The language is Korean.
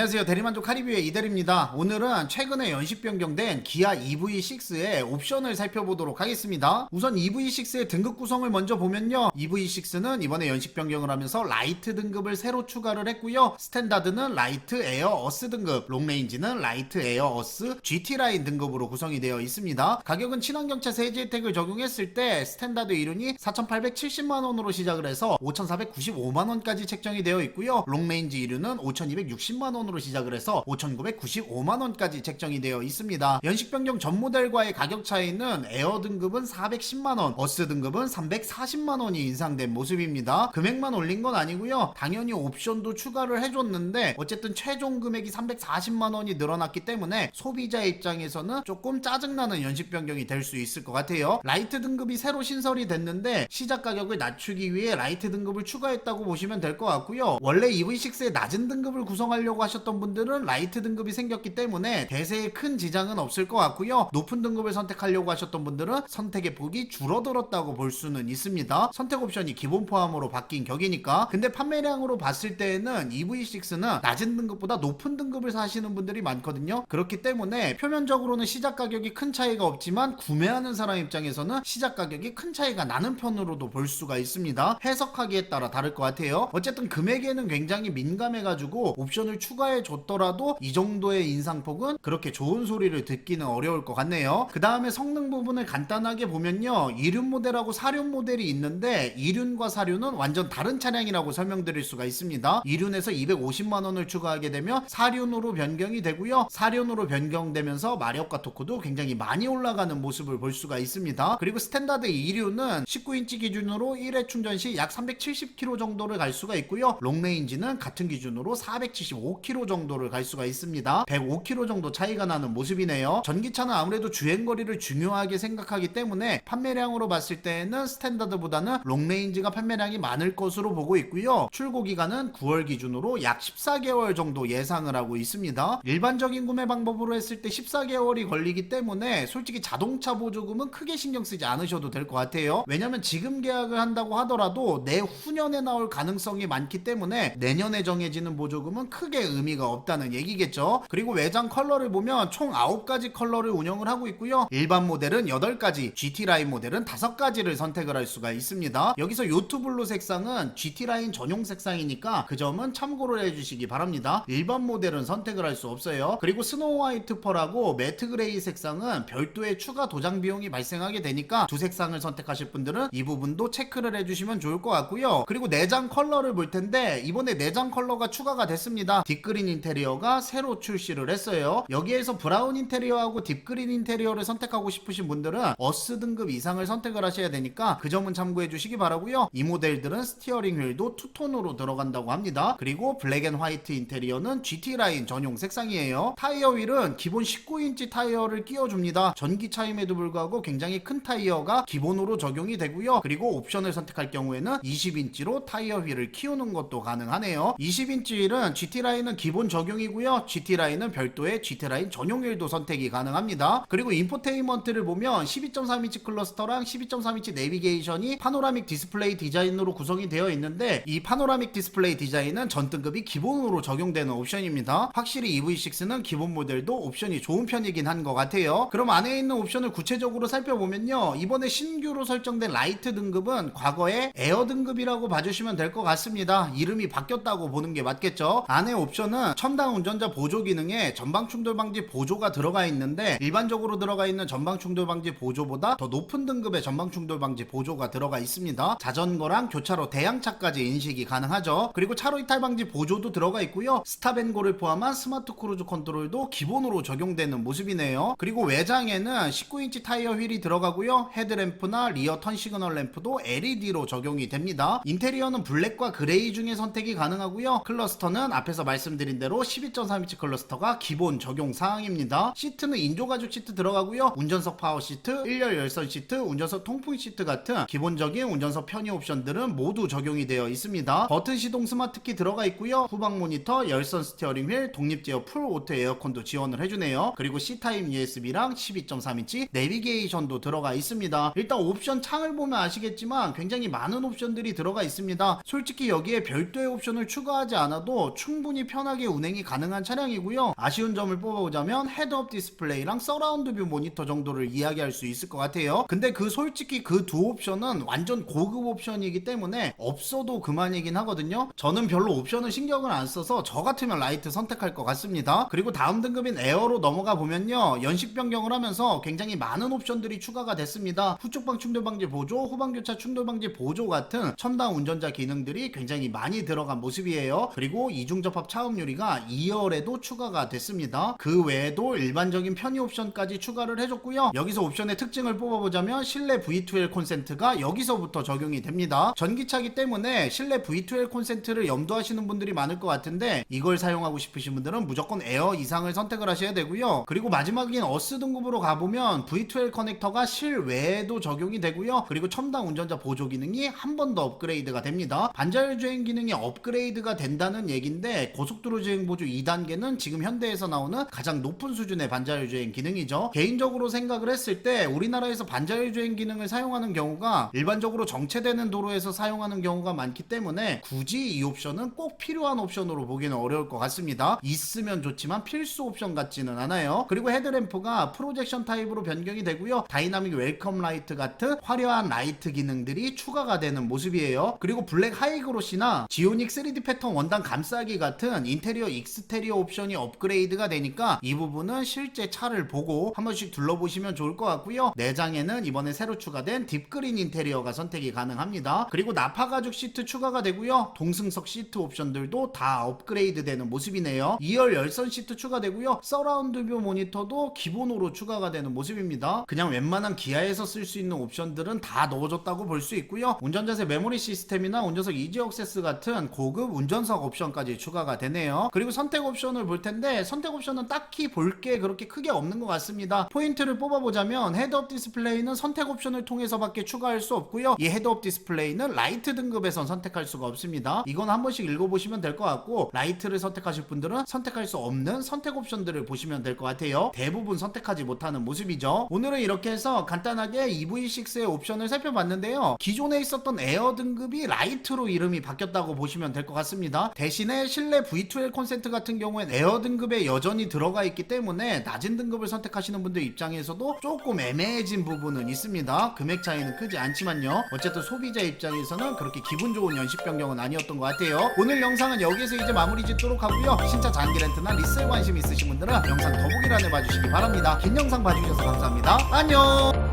안녕하세요. 대리만족 카리뷰의 이대리입니다. 오늘은 최근에 연식 변경된 기아 EV6의 옵션을 살펴보도록 하겠습니다. 우선 EV6의 등급 구성을 먼저 보면요. EV6는 이번에 연식 변경을 하면서 라이트 등급을 새로 추가를 했고요. 스탠다드는 라이트 에어 어스 등급, 롱레인지는 라이트 에어 어스 GT 라인 등급으로 구성이 되어 있습니다. 가격은 친환경차 세제 혜택을 적용했을 때 스탠다드 이륜이 4,870만 원으로 시작을 해서 5,495만 원까지 책정이 되어 있고요. 롱레인지 이륜은 5,260만 원 으로 시작을 해서 5,995만 원까지 책정이 되어 있습니다. 연식 변경 전 모델과의 가격 차이는 에어 등급은 410만 원, 어스 등급은 340만 원이 인상된 모습입니다. 금액만 올린 건 아니고요. 당연히 옵션도 추가를 해줬는데 어쨌든 최종 금액이 340만 원이 늘어났기 때문에 소비자 입장에서는 조금 짜증나는 연식 변경이 될 수 있을 것 같아요. 라이트 등급이 새로 신설이 됐는데 시작 가격을 낮추기 위해 라이트 등급을 추가했다고 보시면 될 것 같고요. 원래 EV6의 낮은 등급을 구성하려고 하셨던 분들은 라이트 등급이 생겼기 때문에 대세에 큰 지장은 없을 것 같고요. 높은 등급을 선택하려고 하셨던 분들은 선택의 폭이 줄어들었다고 볼 수는 있습니다. 선택 옵션이 기본 포함으로 바뀐 격이니까. 근데 판매량으로 봤을 때에는 EV6는 낮은 등급보다 높은 등급을 사시는 분들이 많거든요. 그렇기 때문에 표면적으로는 시작 가격이 큰 차이가 없지만 구매하는 사람 입장에서는 시작 가격이 큰 차이가 나는 편으로도 볼 수가 있습니다. 해석하기에 따라 다를 것 같아요. 어쨌든 금액에는 굉장히 민감해가지고 옵션을 추가 해 줬더라도 이 정도의 인상폭은 그렇게 좋은 소리를 듣기는 어려울 것 같네요. 그 다음에 성능 부분을 간단하게 보면요. 이륜 모델하고 사륜 모델이 있는데 이륜과 사륜은 완전 다른 차량이라고 설명드릴 수가 있습니다. 이륜에서 250만 원을 추가하게 되면 사륜으로 변경이 되고요. 사륜으로 변경되면서 마력과 토크도 굉장히 많이 올라가는 모습을 볼 수가 있습니다. 그리고 스탠다드 2륜은 19인치 기준으로 1회 충전 시 약 370km 정도를 갈 수가 있고요. 롱레인지는 같은 기준으로 475km 정도를 갈 수가 있습니다. 105km 정도 차이가 나는 모습이네요. 전기차는 아무래도 주행거리를 중요하게 생각하기 때문에 판매량으로 봤을 때는 스탠다드보다는 롱레인지가 판매량이 많을 것으로 보고 있고요. 출고 기간은 9월 기준으로 약 14개월 정도 예상을 하고 있습니다. 일반적인 구매 방법으로 했을 때 14개월이 걸리기 때문에 솔직히 자동차 보조금은 크게 신경 쓰지 않으셔도 될 것 같아요. 왜냐면 지금 계약을 한다고 하더라도 내후년에 나올 가능성이 많기 때문에 내년에 정해지는 보조금은 크게 의미 가 없다는 얘기겠죠. 그리고 외장 컬러를 보면 총 9가지 컬러를 운영을 하고 있고요. 일반 모델은 8가지, GT 라인 모델은 5가지를 선택을 할 수가 있습니다. 여기서 요트 블루 색상은 GT 라인 전용 색상이니까 그 점은 참고를 해주시기 바랍니다. 일반 모델은 선택을 할 수 없어요. 그리고 스노우 화이트 펄하고 매트 그레이 색상은 별도의 추가 도장 비용이 발생하게 되니까 두 색상을 선택하실 분들은 이 부분도 체크를 해주시면 좋을 것 같고요. 그리고 내장 컬러를 볼 텐데 이번에 내장 컬러가 추가가 됐습니다. 딥그린 인테리어가 새로 출시를 했어요. 여기에서 브라운 인테리어하고 딥그린 인테리어를 선택하고 싶으신 분들은 어스 등급 이상을 선택을 하셔야 되니까 그 점은 참고해 주시기 바라고요. 이 모델들은 스티어링 휠도 투톤으로 들어간다고 합니다. 그리고 블랙 앤 화이트 인테리어는 GT 라인 전용 색상이에요. 타이어 휠은 기본 19인치 타이어를 끼워줍니다. 전기차임에도 불구하고 굉장히 큰 타이어가 기본으로 적용이 되고요. 그리고 옵션을 선택할 경우에는 20인치로 타이어 휠을 키우는 것도 가능하네요. 20인치 휠은 GT 라인은 기본 적용이고요. GT 라인은 별도의 GT 라인 전용 휠도 선택이 가능합니다. 그리고 인포테인먼트를 보면 12.3인치 클러스터랑 12.3인치 내비게이션이 파노라믹 디스플레이 디자인으로 구성이 되어 있는데 이 파노라믹 디스플레이 디자인은 전 등급이 기본으로 적용되는 옵션입니다. 확실히 EV6는 기본 모델도 옵션이 좋은 편이긴 한 것 같아요. 그럼 안에 있는 옵션을 구체적으로 살펴보면요. 이번에 신규로 설정된 라이트 등급은 과거에 에어 등급이라고 봐주시면 될 것 같습니다. 이름이 바뀌었다고 보는 게 맞겠죠. 안에 옵션 은 첨단 운전자 보조 기능에 전방 충돌 방지 보조가 들어가 있는데 일반적으로 들어가 있는 전방 충돌 방지 보조보다 더 높은 등급의 전방 충돌 방지 보조가 들어가 있습니다. 자전거랑 교차로 대양차까지 인식이 가능하죠. 그리고 차로 이탈 방지 보조도 들어가 있고요. 스탑앤고를 포함한 스마트 크루즈 컨트롤도 기본으로 적용되는 모습이네요. 그리고 외장에는 19인치 타이어 휠이 들어가고요. 헤드램프나 리어 턴 시그널 램프도 LED로 적용이 됩니다. 인테리어는 블랙과 그레이 중에 선택이 가능하고요. 클러스터는 앞에서 말씀드린 대로 12.3인치 클러스터가 기본 적용 사항입니다. 시트는 인조가죽 시트 들어가고요. 운전석 파워 시트, 1열 열선 시트, 운전석 통풍 시트 같은 기본적인 운전석 편의 옵션들은 모두 적용이 되어 있습니다. 버튼 시동 스마트키 들어가 있고요. 후방 모니터, 열선 스티어링 휠, 독립 제어 풀 오토 에어컨도 지원을 해주네요. 그리고 C타입 USB랑 12.3인치 내비게이션도 들어가 있습니다. 일단 옵션 창을 보면 아시겠지만 굉장히 많은 옵션들이 들어가 있습니다. 솔직히 여기에 별도의 옵션을 추가하지 않아도 충분히 편하 게 편하게 운행이 가능한 차량이고요. 아쉬운 점을 뽑아보자면 헤드업 디스플레이랑 서라운드 뷰 모니터 정도를 이야기할 수 있을 것 같아요. 근데 그 솔직히 그 두 옵션은 완전 고급 옵션이기 때문에 없어도 그만이긴 하거든요. 저는 별로 옵션을 신경을 안 써서 저 같으면 라이트 선택할 것 같습니다. 그리고 다음 등급인 에어로 넘어가 보면요. 연식 변경을 하면서 굉장히 많은 옵션들이 추가가 됐습니다. 후쪽방 충돌 방지 보조, 후방 교차 충돌 방지 보조 같은 첨단 운전자 기능들이 굉장히 많이 들어간 모습이에요. 그리고 이중 접합 차음 유리가 2열에도 추가가 됐습니다. 그 외에도 일반적인 편의 옵션까지 추가를 해줬고요. 여기서 옵션의 특징을 뽑아보자면 실내 V2L 콘센트가 여기서부터 적용이 됩니다. 전기차기 때문에 실내 V2L 콘센트를 염두하시는 분들이 많을 것 같은데 이걸 사용하고 싶으신 분들은 무조건 에어 이상을 선택을 하셔야 되고요. 그리고 마지막인 어스 등급으로 가보면 V2L 커넥터가 실외에도 적용이 되고요. 그리고 첨단 운전자 보조 기능이 한 번 더 업그레이드가 됩니다. 반자율 주행 기능이 업그레이드가 된다는 얘긴데 고속도로 주행 보조 2단계는 지금 현대에서 나오는 가장 높은 수준의 반자율 주행 기능이죠. 개인적으로 생각을 했을 때 우리나라에서 반자율 주행 기능을 사용하는 경우가 일반적으로 정체되는 도로에서 사용하는 경우가 많기 때문에 굳이 이 옵션은 꼭 필요한 옵션으로 보기는 어려울 것 같습니다. 있으면 좋지만 필수 옵션 같지는 않아요. 그리고 헤드램프가 프로젝션 타입으로 변경이 되고요. 다이나믹 웰컴 라이트 같은 화려한 라이트 기능들이 추가가 되는 모습이에요. 그리고 블랙 하이그로시나 지오닉 3D 패턴 원단 감싸기 같은 인 테리어 익스테리어 옵션이 업그레이드가 되니까 이 부분은 실제 차를 보고 한 번씩 둘러보시면 좋을 것 같고요. 내장에는 이번에 새로 추가된 딥그린 인테리어가 선택이 가능합니다. 그리고 나파 가죽 시트 추가가 되고요. 동승석 시트 옵션들도 다 업그레이드 되는 모습이네요. 2열 열선 시트 추가되고요. 서라운드 뷰 모니터도 기본으로 추가가 되는 모습입니다. 그냥 웬만한 기아에서 쓸 수 있는 옵션들은 다 넣어줬다고 볼 수 있고요. 운전자세 메모리 시스템이나 운전석 이지 억세스 같은 고급 운전석 옵션까지 추가가 되네요. 그리고 선택 옵션을 볼 텐데 선택 옵션은 딱히 볼 게 그렇게 크게 없는 것 같습니다. 포인트를 뽑아보자면 헤드업 디스플레이는 선택 옵션을 통해서밖에 추가할 수 없고요. 이 헤드업 디스플레이는 라이트 등급에선 선택할 수가 없습니다. 이건 한 번씩 읽어보시면 될 것 같고 라이트를 선택하실 분들은 선택할 수 없는 선택 옵션들을 보시면 될 것 같아요. 대부분 선택하지 못하는 모습이죠. 오늘은 이렇게 해서 간단하게 EV6의 옵션을 살펴봤는데요. 기존에 있었던 에어 등급이 라이트로 이름이 바뀌었다고 보시면 될 것 같습니다. 대신에 실내 V2L 콘센트 같은 경우엔 에어 등급에 여전히 들어가 있기 때문에 낮은 등급을 선택하시는 분들 입장에서도 조금 애매해진 부분은 있습니다. 금액 차이는 크지 않지만요. 어쨌든 소비자 입장에서는 그렇게 기분 좋은 연식 변경은 아니었던 것 같아요. 오늘 영상은 여기서 이제 마무리 짓도록 하고요. 신차 장기 렌트나 리셀 관심 있으신 분들은 영상 더보기란에 봐주시기 바랍니다. 긴 영상 봐주셔서 감사합니다. 안녕!